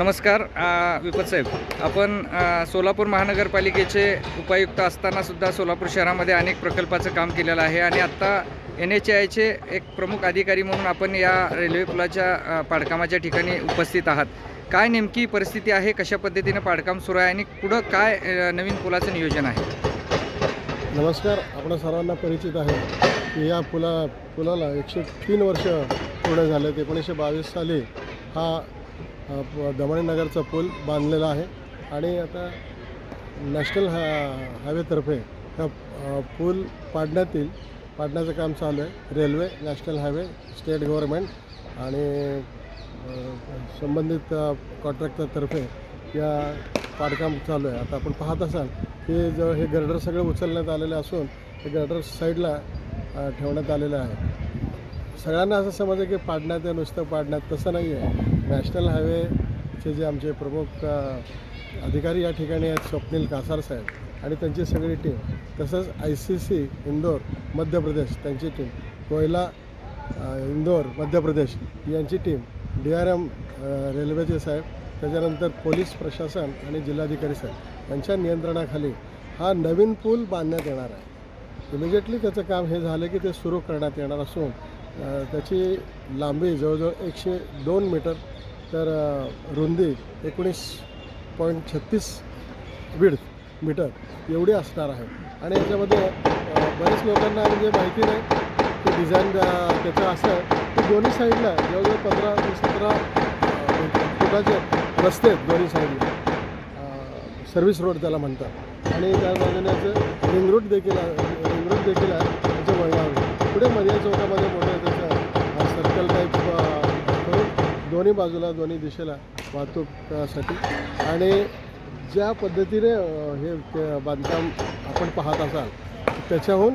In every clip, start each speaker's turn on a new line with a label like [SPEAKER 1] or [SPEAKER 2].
[SPEAKER 1] नमस्कार विपत साहेब. आपण सोलापूर महानगरपालिकेचे उपायुक्त असतानासुद्धा सोलापूर शहरामध्ये अनेक प्रकल्पाचं काम केलेलं आहे आणि आत्ता एन एच आयचे एक प्रमुख अधिकारी म्हणून आपण या रेल्वे पुलाच्या पाडकामाच्या ठिकाणी उपस्थित आहात. काय नेमकी परिस्थिती आहे कशा पद्धतीनं पाडकाम सुरू आहे आणि पुढं काय नवीन पुलाचं नियोजन आहे?
[SPEAKER 2] नमस्कार आपल्या सर्वांना परिचित आहे की या पुला पुलाला एकशे तीन वर्ष पूर्ण झाले. आहेत एकोणीसशे बावीस साली हा दमणनगरचा पूल बांधलेला आहे. आणि आता नॅशनल हा हायवेतर्फे हा पूल पाडण्यात येईल पाडण्याचं काम चालू आहे. Railway national highway state government आणि संबंधित कॉन्ट्रॅक्टरतर्फे या पाडकाम चालू आहे. आता आपण पाहत असाल की जवळ हे गर्डर सगळे उचलण्यात आलेले असून हे गर्डर साईडला ठेवण्यात आलेलं आहे. सगळ्यांना असं समजलं की पाडण्यात आहे नुसतं पाडण्यात. तसं नाही आहे. नॅशनल हायवेचे जे आमचे प्रमुख अधिकारी या ठिकाणी आहेत स्वप्नील कासार साहेब आणि त्यांची सगळी टीम तसंच I C C Indore Madhya Pradesh त्यांची टीम कोयला इंदोर मध्य प्रदेश यांची टीम डी आर एम रेल्वेचे साहेब. त्याच्यानंतर पोलीस प्रशासन आणि जिल्हाधिकारी साहेब. यांच्या नियंत्रणाखाली हा नवीन पूल बांधण्यात येणार आहे. इमिजिएटली त्याचं काम हे झालं की ते सुरू करण्यात येणार असून त्याची लांबी जवळजवळ एकशे दोन मीटर तर रुंदी एकोणीस पॉईंट छत्तीस विड मीटर एवढी असणार आहे. आणि याच्यामध्ये बऱ्याच बरेच लोकांना म्हणजे माहिती नाही की डिझाईन त्याचं असं की दोन्ही साईडला जवळजवळ पंधरा ते सतरा फुटाचे रस्ते आहेत दोन्ही साईडला. सर्व्हिस रोड त्याला म्हणतात. आणि त्या बाजूने रिंग रूट देखील रिंग रूट देखील आहे त्याचं वळणावर पुढे मर्या चौकामध्ये दोन्ही बाजूला दोन्ही दिशेला वाहतूकसाठी आणि ज्या पद्धतीने हे बांधकाम आपण पाहत असाल त्याच्याहून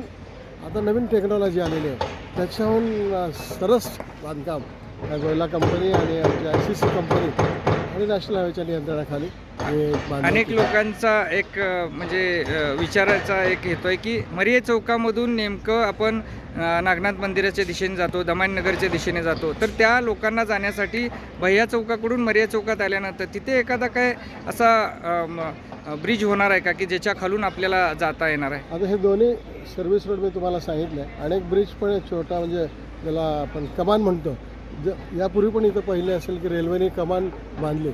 [SPEAKER 2] आता नवीन टेक्नॉलॉजी आलेली आहे. त्याच्याहून सरस बांधकाम या गोयला कंपनी आणि आमची आय सी सी कंपनी आणि नॅशनल हायवेच्या नियंत्रणाखाली हे
[SPEAKER 1] अनेक. लोकांचा एक अ, म्हणजे अ, विचाराचा एक आहे की मरिये चौकामधून नेमकं आपण अ, नागनाथ मंदिराच्या दिशेने जातो दमाणनगरच्या दिशेने जातो. तर त्या लोकांना जाण्यासाठी भैया चौकाकडून मरिया चौकात आल्यानंतर तिथे एखादा काय असा अ, म, अ, ब्रिज होणार आहे का की ज्याच्या खालून आपल्याला जाता येणार आहे?
[SPEAKER 2] आता हे दोन्ही सर्व्हिस रोड मी तुम्हाला सांगितलं अनेक ब्रिज पण एक छोटा म्हणजे त्याला आपण कमान म्हणतो. ज यापूर्वी पण इथं पहिले असेल की रेल्वेने कमान बांधली.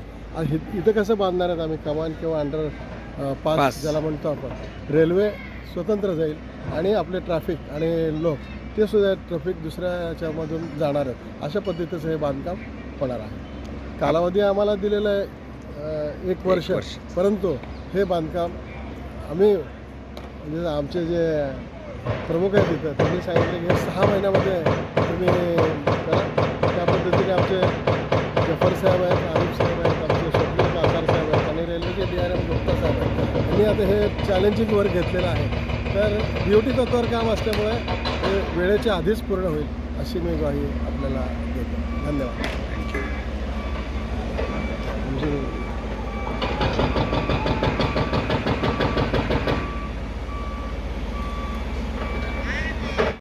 [SPEAKER 2] इथं कसं बांधणार आहेत आम्ही? कमान किंवा अंडर पास. ज्याला म्हणतो आपण. रेल्वे स्वतंत्र जाईल आणि आपले ट्रॅफिक आणि लोक ते सुद्धा ट्रॅफिक दुसऱ्या याच्यामधून जाणार आहेत. अशा पद्धतीचं हे बांधकाम होणार आहे. कालावधी आम्हाला दिलेला आहे एक वर्ष. परंतु हे बांधकाम आम्ही म्हणजे आमचे जे प्रमुख आहेत तिथं त्यांनी सांगितलं की सहा महिन्यामध्ये तुम्ही जाफर साहेब आहेत आरिफ साहेब आहेत आमचे स्वप्नील कासार साहेब आहेत आणि रेल्वेचे डी आर एम गुप्ता साहेब आहेत. त्यांनी आता हे चॅलेंजिंग वर्क घेतलेलं आहे. तर ड्युटी तत्वावर काम असल्यामुळे ते वेळेच्या आधीच पूर्ण होईल अशी मी ग्वाही आपल्याला देतो. धन्यवाद. थँक्यू